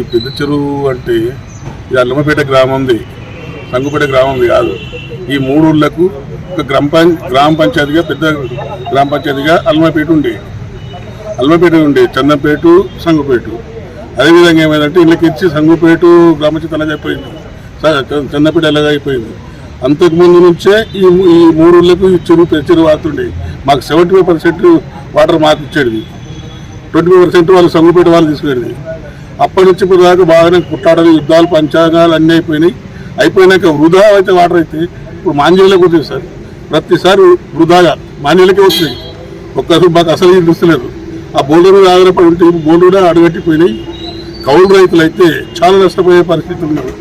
ఈ పెద్ద చెరువు అంటే ఇది అల్లమపేట గ్రామంది సంగుపేట గ్రామంది కాదు. ఈ మూడు ఊళ్ళకు ఒక గ్రామ పం గ్రామ పంచాయతీగా పెద్ద గ్రామ పంచాయతీగా అల్లమపేట ఉండే. అల్లమపేట ఉండే చందంపేట సంగుపేట. అదేవిధంగా ఏమైందంటే ఇళ్ళకి ఇచ్చి సంగుపేట గ్రామ అలాగే అయిపోయింది. చందంపేట అలాగే అయిపోయింది. అంతకు ముందు నుంచే ఈ ఈ మూడు ఊళ్ళకు ఈ చెరువు పెద్ద చెరువు వాడుతుండే. మాకు సెవెంటీ ఫైవ్ పర్సెంట్ వాటర్ మాకు ఇచ్చేది. ట్వంటీ ఫైవ్ పర్సెంట్ వాళ్ళు సంగుపేట వాళ్ళు తీసుకునేది అప్పటి నుంచి ఇప్పుడు దాకా బాగానే కుట్టాడలు యుద్ధాలు పంచాంగాలు అన్నీ అయిపోయినాయి. అయిపోయినాక వృధా అయితే వాటర్ అయితే ఇప్పుడు మాంజీలకు వచ్చింది సార్. ప్రతిసారి వృధాగా మాంజీలకే వస్తుంది ఒక్కసారి మాకు అసలు ఇది చూస్తలేదు ఆ బోర్డు మీద ఆధారపడి ఉంటే బోర్డు కూడా అడగట్టిపోయినాయి కౌలు రైతులు అయితే చాలా నష్టపోయే పరిస్థితి ఉన్నారు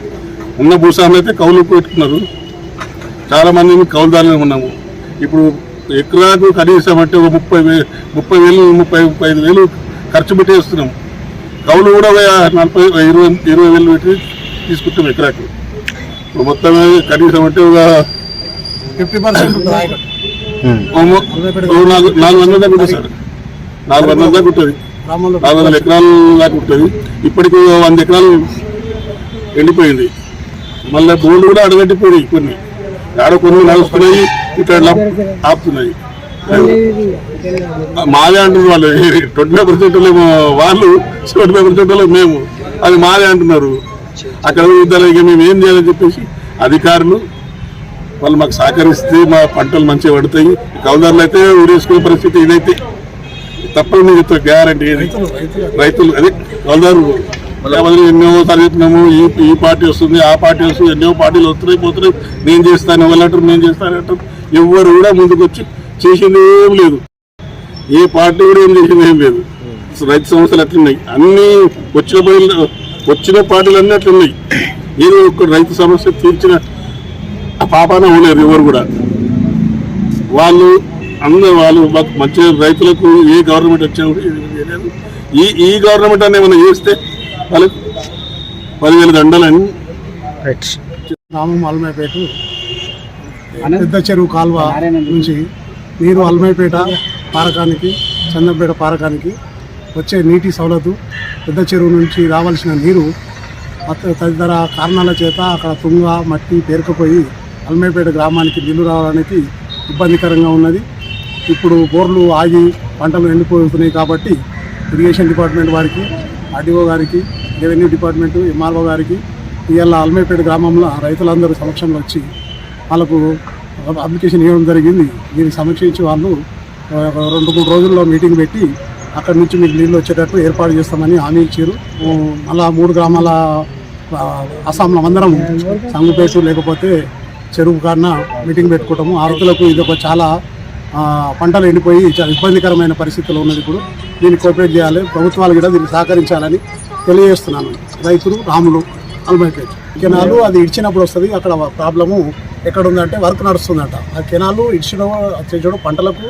ఉన్న భూస్వాములు అయితే కౌలు పెట్టుకున్నారు. చాలా మంది కౌలుదారులు ఉన్నాము. ఇప్పుడు ఎకరాకు కనీసం అంటే ఒక ముప్పై వేలు ముప్పై వేలు ముప్పై ముప్పై ఐదు వేలు ఖర్చు పెట్టేస్తున్నాము. కౌలు కూడా ఒక నలభై ఇరవై ఇరవై వేలు పెట్టి తీసుకుంటాం ఎకరాకు. ఇప్పుడు మొత్తం కనీసం అంటే ఒక ఫిఫ్టీ పర్సెంట్ నాలుగు వందల దాకా ఉంటుంది సార్. నాలుగు వందల దాకా ఉంటుంది. నాలుగు వందల ఎకరాలు దాకా ఉంటుంది. ఇప్పటికి వంద ఎకరాలు ఎండిపోయింది. మళ్ళీ బోర్డు కూడా అడగట్టిపోయినాయి కొన్ని. ఆడ కొన్ని నడుస్తున్నాయి ఇట్లా ఆపుతున్నాయి. మాదే అంటున్నారు వాళ్ళు. ట్వంటీ ఫైవ్ పర్సెంట్ వాళ్ళు సెవెంటీ ఫైవ్ పర్సెంట్ మేము. అది మాదే అంటున్నారు. అక్కడ ఇద్దరు ఇక మేము ఏం చేయాలని చెప్పేసి అధికారులు వాళ్ళు మాకు సహకరిస్తే మా పంటలు మంచిగా పడతాయి. కౌదారులు అయితే ఊరేసుకునే పరిస్థితి ఇదైతే. తప్పని చెప్తా గ్యారంటీ ఇది రైతులు అదే కౌదారు లేకపోతే ఎన్నో సార్లు చెప్పినాము ఈ ఈ పార్టీ వస్తుంది ఆ పార్టీ వస్తుంది ఎన్నో పార్టీలు వస్తున్నాయి పోతున్నాయి. నేను చేస్తాను వాళ్ళంటారు నేను చేస్తాను అంటారు. ఎవరు కూడా ముందుకు వచ్చి చేసింది ఏం లేదు. ఏ పార్టీ కూడా ఏం చేసింది ఏం లేదు రైతు సమస్యలు అట్లున్నాయి. అన్ని వచ్చిన పనులు వచ్చిన పార్టీలు అన్నీ అట్లున్నాయి. ఏదో ఒక రైతు సమస్య తీర్చిన పాపాన ఉండలేదు ఎవరు కూడా. వాళ్ళు అందరూ వాళ్ళు మాకు మంచి రైతులకు ఏ గవర్నమెంట్ వచ్చినా కూడా. ఈ ఈ గవర్నమెంట్ అని ఏమైనా చేస్తే వాళ్ళకి పదివేల దండలని గ్రామం అల్మైపేట పెద్ద చెరువు కాల్వ నుంచి నీరు అల్మైపేట పారకానికి చందంపేట పారకానికి వచ్చే నీటి సౌలతు పెద్ద చెరువు నుంచి రావాల్సిన నీరు తదితర కారణాల చేత అక్కడ తుంగ మట్టి పేరుకుపోయి అల్మైపేట గ్రామానికి నీళ్ళు రావడానికి ఇబ్బందికరంగా ఉన్నది. ఇప్పుడు బోర్లు ఆగి పంటలు ఎండిపోతున్నాయి కాబట్టి ఇరిగేషన్ డిపార్ట్మెంట్ వారికి ఆర్డీఓ గారికి రెవెన్యూ డిపార్ట్మెంట్ ఎంఆర్ఓ గారికి ఇవాళ అల్మైపేట గ్రామంలో రైతులందరూ సమక్షంలో వచ్చి వాళ్ళకు అప్లికేషన్ ఇవ్వడం జరిగింది. దీన్ని సమీక్షించి వాళ్ళు రెండు మూడు రోజుల్లో మీటింగ్ పెట్టి అక్కడ నుంచి మీకు నీళ్ళు వచ్చేటట్టు ఏర్పాటు చేస్తామని హామీ ఇచ్చారు. మళ్ళా మూడు గ్రామాల అస్సాంలో అందరం సంగుపేసు లేకపోతే చెరువు కాడన మీటింగ్ పెట్టుకోవటము ఆ రైతులకు ఇది ఒక చాలా పంటలు ఎండిపోయి చాలా ఇబ్బందికరమైన పరిస్థితులు ఉన్నది ఇప్పుడు. దీన్ని కోఆపరేట్ చేయాలి. ప్రభుత్వాలు కూడా దీన్ని సహకరించాలని తెలియజేస్తున్నాను. రైతులు రాములు అల్మైపేట్ కెనాలు అది ఇడిచినప్పుడు వస్తుంది అక్కడ ప్రాబ్లము ఎక్కడ ఉందంటే వర్క్ నడుస్తుందంట. ఆ కెనాలు ఇడిచిన చేయడం పంటలకు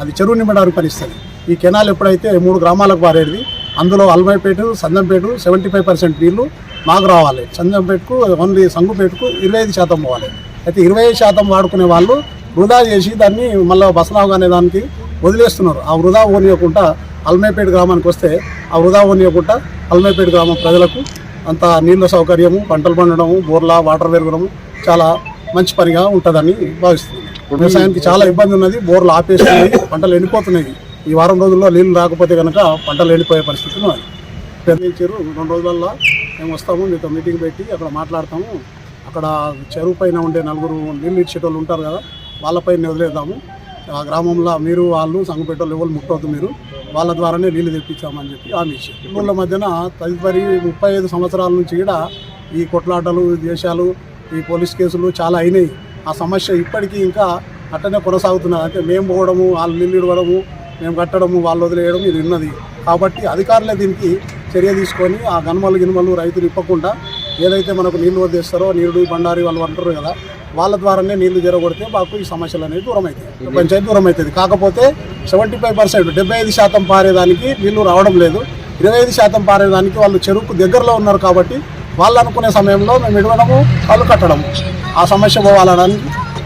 అది చెరువు నింపడానికి పనిస్తుంది. ఈ కెనాల్ ఎప్పుడైతే మూడు గ్రామాలకు పారేది అందులో Almaipet Sandampet seventy five percent నీళ్ళు మాకు రావాలి. చందంపేటకు ఓన్లీ సంగుపేటకు ఇరవై ఐదు శాతం పోవాలి. అయితే ఇరవై ఐదు శాతం వాడుకునే వాళ్ళు వృధా చేసి దాన్ని మళ్ళీ బసలావు అనే దానికి వదిలేస్తున్నారు. ఆ వృధా ఓనియకుండా అల్మైపేట గ్రామానికి వస్తే ఆ వృధా ఓనియకుండా అల్మైపేట గ్రామం ప్రజలకు అంత నీళ్ళ సౌకర్యము పంటలు పండడము బోర్లా వాటర్ పెరగడము చాలా మంచి పనిగా ఉంటుందని భావిస్తున్నాను వ్యవసాయానికి చాలా ఇబ్బంది ఉన్నది బోర్లు ఆపేస్తున్నాయి పంటలు ఎండిపోతున్నాయి. ఈ వారం రోజుల్లో నీళ్ళు రాకపోతే కనుక పంటలు ఎండిపోయే పరిస్థితి ఉన్నది. పెద్దలు రెండు రోజులల్లో మేము వస్తాము మీతో మీటింగ్ పెట్టి అక్కడ మాట్లాడతాము. అక్కడ చెరువు పైన ఉండే నలుగురు నీళ్ళు ఇచ్చేటోళ్ళు ఉంటారు కదా వాళ్ళపైన వదిలేద్దాము. ఆ గ్రామంలో మీరు వాళ్ళు సంగపెట్టోళ్ళు ఎవరు ముట్టవద్దు మీరు. వాళ్ళ ద్వారానే నీళ్ళు తెప్పించామని చెప్పి హామీ ఇచ్చారు. ఊళ్ళ మధ్యన తదుపరి ముప్పై ఐదు సంవత్సరాల నుంచి కూడా ఈ కొట్లాటలు దేశాలు ఈ పోలీస్ కేసులు చాలా అయినాయి. ఆ సమస్య ఇప్పటికీ ఇంకా అట్టనే కొనసాగుతున్నది. అంటే మేము పోవడము వాళ్ళు నీళ్ళు ఇవ్వడము మేము కట్టడము వాళ్ళు వదిలేయడం ఇది ఉన్నది. కాబట్టి అధికారులే దీనికి చర్య తీసుకొని ఆ గనుమలు గినుమలు రైతులు ఇప్పకుండా ఏదైతే మనకు నీళ్ళు వదిలేస్తారో నీరుడు బండారి వాళ్ళు అంటారు కదా వాళ్ళ ద్వారానే నీళ్ళు జరగొడితే మాకు ఈ సమస్యలు అనేది దూరం అవుతాయి పంచాయతీ దూరం అవుతుంది కాకపోతే సెవెంటీ ఫైవ్ పర్సెంట్ డెబ్బై ఐదు శాతం పారేదానికి నీళ్ళు రావడం లేదు. ఇరవై ఐదు శాతం పారేదానికి వాళ్ళు చెరువుకు దగ్గరలో ఉన్నారు కాబట్టి వాళ్ళు అనుకునే సమయంలో మేము ఇడవడము వాళ్ళు కట్టడము. ఆ సమస్య పోవాలని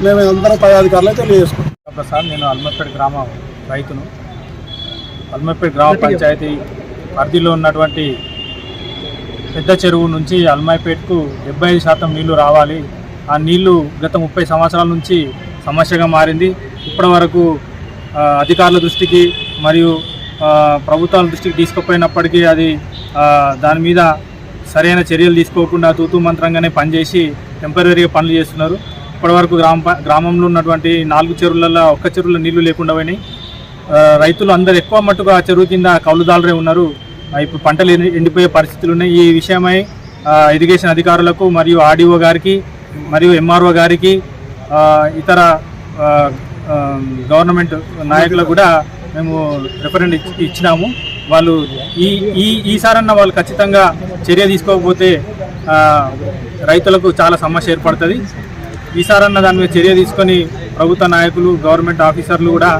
మేము అందరం పై అధికారులు తెలియజేసుకుంటాం ప్రసాద్ నేను అల్మపేట గ్రామ రైతును. అల్మపేట గ్రామ పంచాయతీ పరిధిలో ఉన్నటువంటి పెద్ద చెరువు నుంచి అల్మాయిపేట్కు డెబ్బై ఐదు శాతం నీళ్ళు రావాలి. ఆ నీళ్ళు గత ముప్పై సంవత్సరాల నుంచి సమస్యగా మారింది. ఇప్పటి వరకు అధికారుల దృష్టికి మరియు ప్రభుత్వాల దృష్టికి తీసుకుపోయినప్పటికీ అది దాని మీద సరైన చర్యలు తీసుకోకుండా తూతూ మంత్రంగానే పనిచేసి టెంపరీగా పనులు చేస్తున్నారు. ఇప్పటివరకు గ్రామ గ్రామంలో ఉన్నటువంటి నాలుగు చెరువులలో ఒక్క చెరువులో నీళ్ళు లేకుండా పోయినాయి. రైతులు అందరు ఎక్కువ మట్టుకు ఆ చెరువు కింద కౌలుదాలరే ఉన్నారు. ఇప్పుడు పంటలు ఎండి- ఎండిపోయే పరిస్థితులు ఉన్నాయి. ఈ విషయమై ఇరిగేషన్ అధికారులకు మరియు ఆర్డీఓ గారికి మరియు ఎంఆర్ఓ గారికి ఇతర గవర్నమెంట్ నాయకులకు కూడా మేము రిఫరెండ్ ఇచ్చి- ఇచ్చినాము. వాళ్ళు ఈ ఈ ఈసారన్న వాళ్ళు ఖచ్చితంగా చర్య తీసుకోకపోతే రైతులకు చాలా సమస్య ఏర్పడుతుంది. ఈసారన్న దాని మీద చర్య తీసుకొని ప్రభుత్వ నాయకులు గవర్నమెంట్ ఆఫీసర్లు కూడా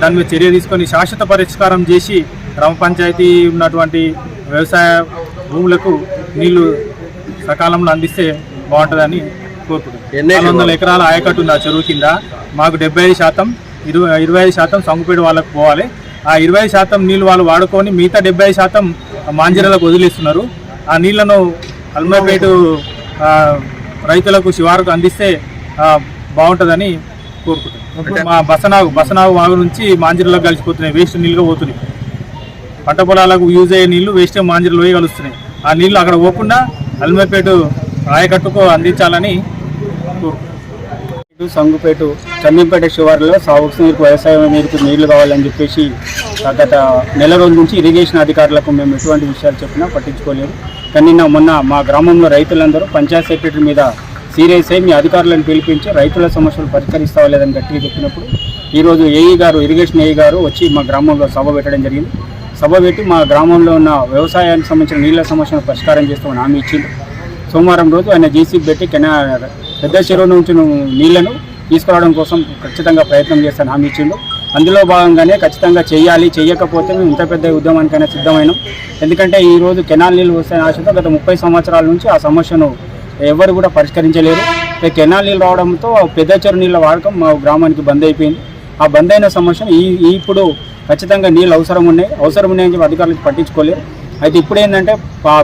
దాని మీద చర్య తీసుకొని శాశ్వత పరిష్కారం చేసి గ్రామ పంచాయతీ ఉన్నటువంటి వ్యవసాయ భూములకు నీళ్ళు సకాలంలో అందిస్తే బాగుంటుందని నాలుగు వందల ఎకరాల ఆయకట్టు ఉంది ఆ చెరువు కింద. మాకు డెబ్బై ఐదు శాతం ఇరవై ఇరవై ఐదు శాతం సంగుపేట వాళ్ళకు పోవాలి. ఆ ఇరవై ఐదు శాతం నీళ్ళు వాళ్ళు వాడుకొని మిగతా డెబ్బై శాతం మాంజిరాలకు వదిలేస్తున్నారు. ఆ నీళ్ళను అల్మాపేట రైతులకు శివారుకు అందిస్తే బాగుంటుందని కోరుకుంటున్నాం. మా బసనాగు బసనాగు వాగు నుంచి మాంజిరలోకి కలిసిపోతున్నాయి. వేస్ట్ నీళ్ళుగా పోతున్నాయి. పంట పొలాలకు యూజ్ అయ్యే నీళ్ళు వేస్ట్ మాంజిరలో పోయి కలుస్తున్నాయి. ఆ నీళ్ళు అక్కడ పోకుండా అల్మపేట ఆయకట్టుకు అందించాలని సంగుపేటు సంగుపేట చందంపేట శివారులో సాగుకు నీరు వ్యవసాయం నీరుకు నీళ్ళు కావాలని చెప్పేసి గత నెల రోజుల నుంచి ఇరిగేషన్ అధికారులకు మేము ఎటువంటి విషయాలు చెప్పినా పట్టించుకోలేదు. కానీ నిన్న మొన్న మా గ్రామంలో రైతులందరూ పంచాయత్ సెక్రటరీ మీద సీరియస్ అయి మీ అధికారులను పిలిపించి రైతుల సమస్యలు పరిష్కరిస్తావా లేదని గట్టిగా చెప్పినప్పుడు ఈరోజు ఏఈ గారు ఇరిగేషన్ ఏఈ గారు వచ్చి మా గ్రామంలో సభ పెట్టడం జరిగింది. సభ పెట్టి మా గ్రామంలో ఉన్న వ్యవసాయానికి సంబంధించిన నీళ్ళ సమస్యను పరిష్కారం చేస్తామని హామీ ఇచ్చింది సోమవారం రోజు ఆయన జేసీబీ పెట్టి కెనా పెద్ద చెరువు నుంచి నీళ్ళను తీసుకురావడం కోసం ఖచ్చితంగా ప్రయత్నం చేస్తాను హామీ ఇచ్చిండు. అందులో భాగంగానే ఖచ్చితంగా చేయాలి చేయకపోతే మేము ఇంత పెద్ద ఉద్యమానికైనా సిద్ధమైనాం. ఎందుకంటే ఈ రోజు కెనాల్ నీళ్ళు వస్తాయని ఆశతో గత ముప్పై సంవత్సరాల నుంచి ఆ సమస్యను ఎవరు కూడా పరిష్కరించలేరు. కెనాల్ నీళ్ళు రావడంతో పెద్ద చెరువు నీళ్ళ వాడకం మా గ్రామానికి బంద్ అయిపోయింది. ఆ బంద్ అయిన సమస్యను ఈ ఈ ఇప్పుడు ఖచ్చితంగా నీళ్ళు అవసరం ఉన్నాయి. అవసరం ఉన్నాయని చెప్పి అధికారులకు పట్టించుకోలేరు. అయితే ఇప్పుడు ఏంటంటే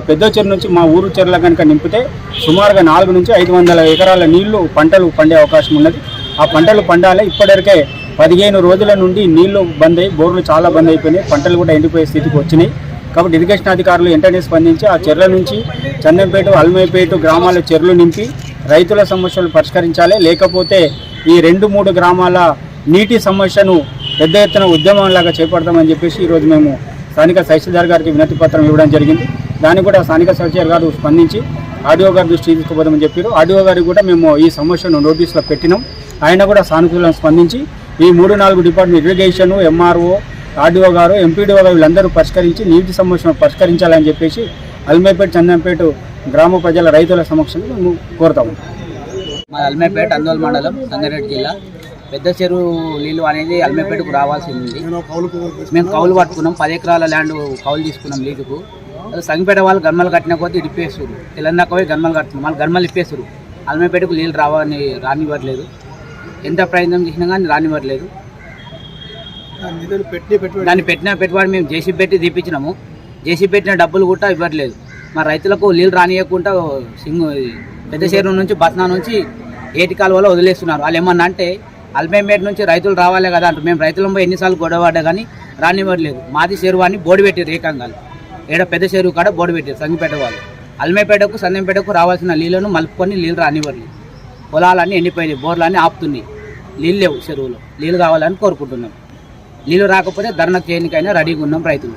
పెద్ద చెరువు నుంచి మా ఊరు చెరువుల కనుక నింపితే సుమారుగా నాలుగు నుంచి ఐదు వందల ఎకరాల నీళ్ళు పంటలు పండే అవకాశం ఉన్నది. ఆ పంటలు పండాలి. ఇప్పటివరకే పదిహేను రోజుల నుండి నీళ్ళు బంద్ అయ్యి బోర్లు చాలా బంద్ అయిపోయినాయి. పంటలు కూడా ఎండిపోయే స్థితికి వచ్చినాయి. కాబట్టి ఇరిగేషన్ అధికారులు వెంటనే స్పందించి ఆ చెర్ల నుంచి చందంపేట అల్మేపేట గ్రామాల చెర్లు నింపి రైతుల సమస్యలు పరిష్కరించాలి. లేకపోతే ఈ రెండు మూడు గ్రామాల నీటి సమస్యను పెద్ద ఎత్తున ఉద్యమంలాగా చేపడతామని చెప్పేసి ఈరోజు మేము స్థానిక తహసీల్దార్ గారికి వినతి పత్రం ఇవ్వడం జరిగింది. దాన్ని కూడా స్థానిక తహసీల్దార్ గారు స్పందించి ఆడియో గారి దృష్టి తీసుకుపోదామని చెప్పారు. ఆడియో గారికి కూడా మేము ఈ సమస్యను నోటీసులో పెట్టినాం. ఆయన కూడా సానుకూలంగా స్పందించి ఈ మూడు నాలుగు డిపార్ట్మెంట్ ఇరిగేషన్ ఎంఆర్ఓ ఆర్డీఓ గారు ఎంపీడీఓ గారు వీళ్ళందరూ పరిష్కరించి నీటి సమస్యను పరిష్కరించాలని చెప్పేసి అల్మేపేట చందంపేట గ్రామ ప్రజల రైతుల సమక్షంలో మేము కోరుతాము. మా అల్మేపేట అందోల్ మండలం సంగారెడ్డి జిల్లా. పెద్ద చెరువు నీళ్ళు అనేది అల్మేపేటకు రావాల్సి ఉంది మేము కౌలు పట్టుకున్నాం. పది ఎకరాల ల్యాండ్ కౌలు తీసుకున్నాం లీజుకు. అది సంగపేట వాళ్ళు గన్మలు కట్టిన కొద్దీ ఇప్పేస్తారు తెలంగాణ పోయి గన్మలు కడుతున్నాం వాళ్ళు గన్మలు ఇప్పేస్తారు అల్మేపేటకు నీళ్ళు రావని రానివ్వట్లేదు. ఎంత ప్రయత్నం చేసినా కానీ రానివ్వట్లేదు. దాన్ని పెట్టిన పెట్టుబడి మేము జేసీ పెట్టి తీపించినాము జేసీ పెట్టిన డబ్బులు కూడా ఇవ్వట్లేదు. మా రైతులకు నీళ్ళు రానియకుండా సింగు పెద్ద చెరువు నుంచి బత్నా నుంచి ఏటి కాలువలో వదిలేస్తున్నారు. వాళ్ళు ఏమన్నా అంటే అల్మేమేట్ నుంచి రైతులు రావాలే కదా అంటారు మేము రైతులం పోయి ఎన్నిసార్లు గొడవ పడ్డా కానీ రానివ్వట్లేదు. మాది చెరువు అని బోర్డు పెట్టారు ఏకంగా ఏడ పెద్ద చెరువు కాడ బోర్డు పెట్టారు సంగిపేట వాళ్ళు. అల్మేపేటకు సందంపేటకు రావాల్సిన నీళ్ళను మలుపుకొని నీళ్ళు రానివ్వట్లేదు. పొలాలన్నీ ఎండిపోయినాయి బోర్లన్నీ ఆపుతున్నాయి. నీళ్ళు లేవు చెరువులో. నీళ్ళు కావాలని కోరుకుంటున్నాం. నీళ్ళు రాకపోతే ధర్నా చేయనికైనా రెడీగా ఉన్నాం రైతులు.